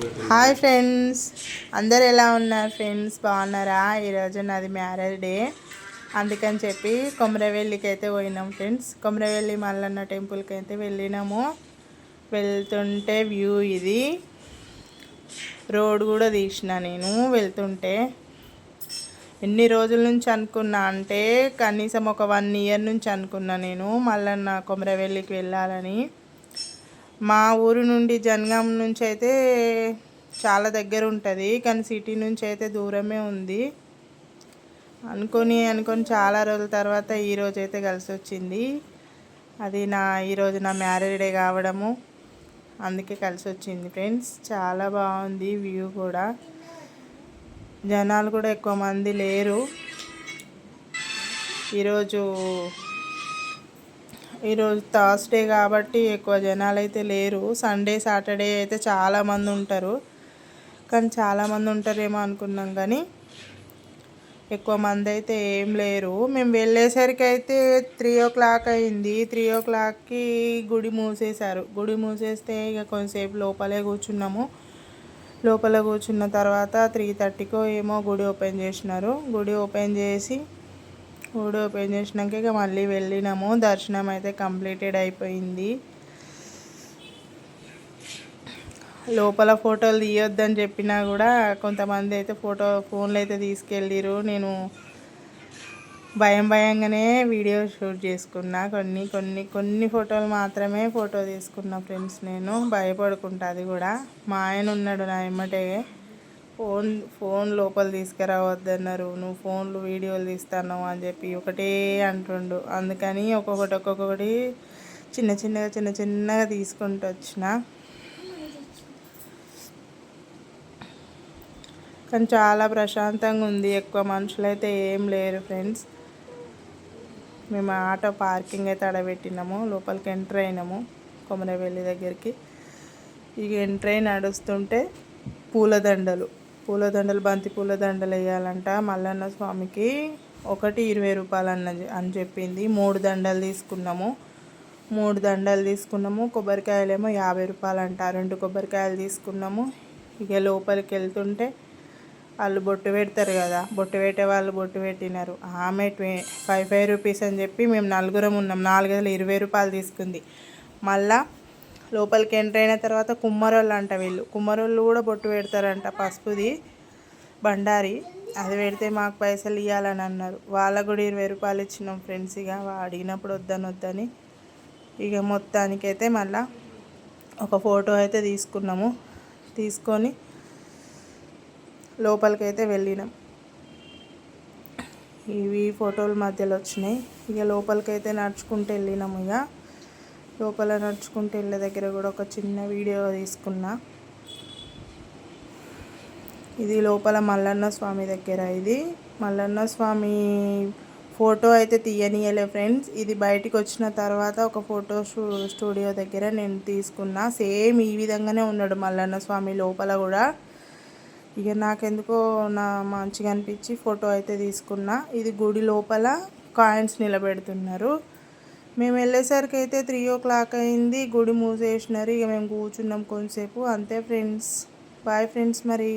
Hi friends. అందరు ఎలా ఉన్నారు ఫ్రెండ్స్? బాగున్నారా? ఈరోజు నాది మ్యారేజ్ డే. అందుకని చెప్పి కొమరవెల్లికి అయితే పోయినాం ఫ్రెండ్స్. కొమరవెల్లి మల్లన్న టెంపుల్కి అయితే వెళ్ళినాము. వెళ్తుంటే వ్యూ ఇది. రోడ్ కూడా తీసిన నేను వెళ్తుంటే. ఎన్ని రోజుల నుంచి అనుకున్నా అంటే కనీసం ఒక వన్ ఇయర్ నుంచి అనుకున్నా నేను మల్లన్న కొమరవెల్లికి వెళ్ళాలని. మా ఊరు నుండి జనగాం నుంచి అయితే చాలా దగ్గర ఉంటుంది కానీ సిటీ నుంచి అయితే దూరమే ఉంది. అనుకొని అనుకొని చాలా రోజుల తర్వాత ఈరోజు అయితే కలిసి వచ్చింది అది నా ఈరోజు నా మ్యారేజ్ డే కావడము. అందుకే కలిసి వచ్చింది ఫ్రెండ్స్. చాలా బాగుంది వ్యూ కూడా. జనాలు కూడా ఎక్కువ మంది లేరు. ఈరోజు ఈరోజు థర్స్డే కాబట్టి ఎక్కువ జనాలు అయితే లేరు. సండే సాటర్డే అయితే చాలామంది ఉంటారు. కానీ చాలామంది ఉంటారేమో అనుకున్నాం కానీ ఎక్కువ మంది అయితే ఏం లేరు. మేము వెళ్ళేసరికి అయితే త్రీ ఓ క్లాక్ అయింది. త్రీ ఓ క్లాక్కి గుడి మూసేశారు. గుడి మూసేస్తే ఇక కొంతసేపు లోపలే కూర్చున్నాము. లోపల కూర్చున్న తర్వాత త్రీ థర్టీకో ఏమో గుడి ఓపెన్ చేసినారు. గుడి ఓపెన్ చేసి గుడి ఓపెన్ చేసినాక ఇక మళ్ళీ వెళ్ళినాము. దర్శనం అయితే కంప్లీటెడ్ అయిపోయింది. లోపల ఫోటోలు తీయొద్దని చెప్పినా కూడా కొంతమంది అయితే ఫోటో ఫోన్లు అయితే తీసుకెళ్ళిరు నేను భయం భయంగానే వీడియో షూట్ చేసుకున్నా. కొన్ని కొన్ని కొన్ని ఫోటోలు మాత్రమే ఫోటో తీసుకున్నా ఫ్రెండ్స్ నేను. భయపడుకుంటా అది కూడా. మా ఆయన ఉన్నాడు నా ఎమ్మటే. ఫోన్ ఫోన్ లోపల తీసుకురావద్దన్నారు నువ్వు ఫోన్లు వీడియోలు తీస్తాను అని చెప్పి ఒకటే అంటుండు. అందుకని ఒక్కొక్కటి ఒక్కొక్కటి చిన్న చిన్నగా చిన్న చిన్నగా తీసుకుంటూ వచ్చిన. కానీ చాలా ప్రశాంతంగా ఉంది. ఎక్కువ మనుషులు అయితే ఏం లేరు ఫ్రెండ్స్. మేము ఆటో పార్కింగ్ అయితే అడబెట్టినాము లోపలికి ఎంటర్ అయినాము కొమరవెల్లి దగ్గరికి. ఇక ఎంటర్ అయి నడుస్తుంటే పూలదండలు. పూలదండలు బంతి పూలదండలు వేయాలంట మల్లన్న స్వామికి. ఒకటి ఇరవై రూపాయలు అన్న అని చెప్పింది. మూడు దండలు తీసుకున్నాము. మూడు దండలు తీసుకున్నాము. కొబ్బరికాయలేమో యాభై రూపాయలు అంట రెండు కొబ్బరికాయలు తీసుకున్నాము. ఇక లోపలికి వెళ్తుంటే వాళ్ళు బొట్టు పెడతారు కదా. బొట్టు పెట్టే వాళ్ళు బొట్టు పెట్టినారు. ఆమె ఫైవ్ ఫైవ్ రూపీస్ అని చెప్పి మేము నలుగురం ఉన్నాం. నాలుగు వందల ఇరవై రూపాయలు తీసుకుంది. మళ్ళా లోపలికి ఎంటర్ అయిన తర్వాత కుమ్మరోళ్ళు అంట వీళ్ళు. కుమ్మరోళ్ళు కూడా బొట్టు పెడతారంట పసుపుది బండారి. అది పెడితే మాకు పైసలు ఇవ్వాలని అన్నారు. వాళ్ళకు కూడా ఇరవై రూపాయలు ఇచ్చినాం ఫ్రెండ్స్ ఇక అడిగినప్పుడు వద్దని వద్దని. ఇక మొత్తానికైతే మళ్ళా ఒక ఫోటో అయితే తీసుకున్నాము. తీసుకొని లోపలికైతే వెళ్ళినాం. ఇవి ఫోటోల మధ్యలో వచ్చినాయి. ఇక లోపలికైతే నడుచుకుంటూ వెళ్ళినాము ఇక లోపల నడుచుకుంటూ వెళ్ళే దగ్గర కూడా ఒక చిన్న వీడియో తీసుకున్నా. ఇది లోపల మల్లన్న స్వామి దగ్గర ఇది. మల్లన్న స్వామి ఫోటో అయితే తీయనీయలే ఫ్రెండ్స్. ఇది బయటికి వచ్చిన తర్వాత ఒక ఫోటో స్టూడియో దగ్గర నేను తీసుకున్నా. సేమ్ ఈ విధంగానే ఉన్నాడు మల్లన్న స్వామి లోపల కూడా. ఇక నాకెందుకో నా మంచిగా అనిపించి ఫోటో అయితే తీసుకున్నా. ఇది గుడి లోపల కాయిన్స్ నిలబెడుతున్నారు. మేము వెళ్ళేసరికి అయితే త్రీ ఓ క్లాక్ అయింది. గుడి మూసేసినారు. ఇక మేము కూర్చున్నాం కొంతసేపు. అంతే ఫ్రెండ్స్ బాయ్ ఫ్రెండ్స్ మరి.